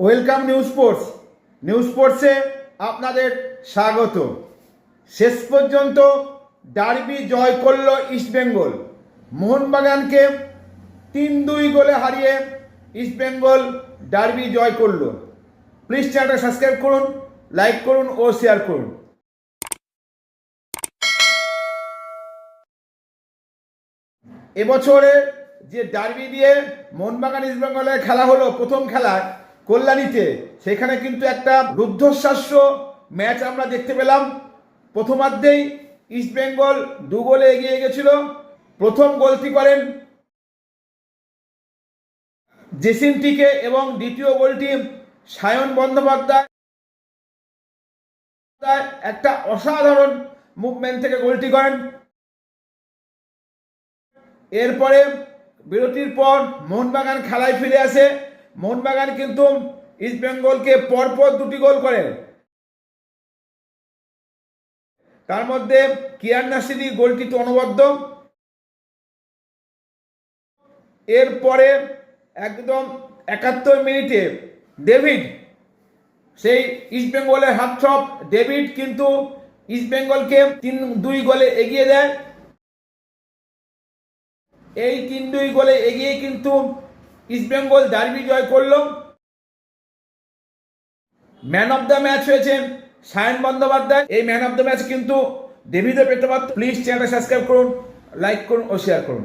Welcome news sports. News স্পোর্টসে আপনাদের স্বাগত। শেষ পর্যন্ত ডার্বি জয় করল ইস্টবেঙ্গল মোহনবাগানকে তিন দুই গোলে হারিয়ে ইস্টবেঙ্গল ডার্বি জয় করল। প্লিজ চ্যানেলটা সাবস্ক্রাইব করুন, লাইক করুন ও শেয়ার করুন। এবছরে যে ডার্বি দিয়ে মোহনবাগান ইস্টবেঙ্গলের খেলা হলো, প্রথম খেলায় কল্যাণীতে, সেখানে কিন্তু একটা রুদ্ধশ্বাস্য ম্যাচ আমরা দেখতে পেলাম। প্রথমার্ধেই ইস্টবেঙ্গল দু গোলে এগিয়ে গেছিল। প্রথম গোলটি করেন জেসিনটিকে এবং দ্বিতীয় গোলটি সায়ন বন্দ্যোপাধ্যায়। একটা অসাধারণ মুভমেন্ট থেকে গোলটি করেন। এরপরে বিরতির পর মোহনবাগান খেলায় ফিরে আসে। মোহনবাগান কিন্তু ইস্টবেঙ্গলকে পরপর দুটি গোল করে। তার মধ্যে কিয়ার নাসিরি গোলটি তো অনবদ্য। এরপরে একদম একাত্তর মিনিটে ডেভিড, সেই ইস্টবেঙ্গলের হাত ছপ ডেভিড কিন্তু ইস্টবেঙ্গলকে তিন দুই গোলে এগিয়ে দেয়। এই তিন দুই গোলে এগিয়ে কিন্তু ইস্টবেঙ্গল ডার্বি জয় করল ম্যান অফ দ্য ম্যাচ হয়েছে সায়ন বন্দ্যোপাধ্যায়। এই ম্যান অফ দ্য ম্যাচ কিন্তু দেবীদেব পেতে পারত প্লিজ চ্যানেলটা সাবস্ক্রাইব করুন লাইক করুন ও শেয়ার করুন।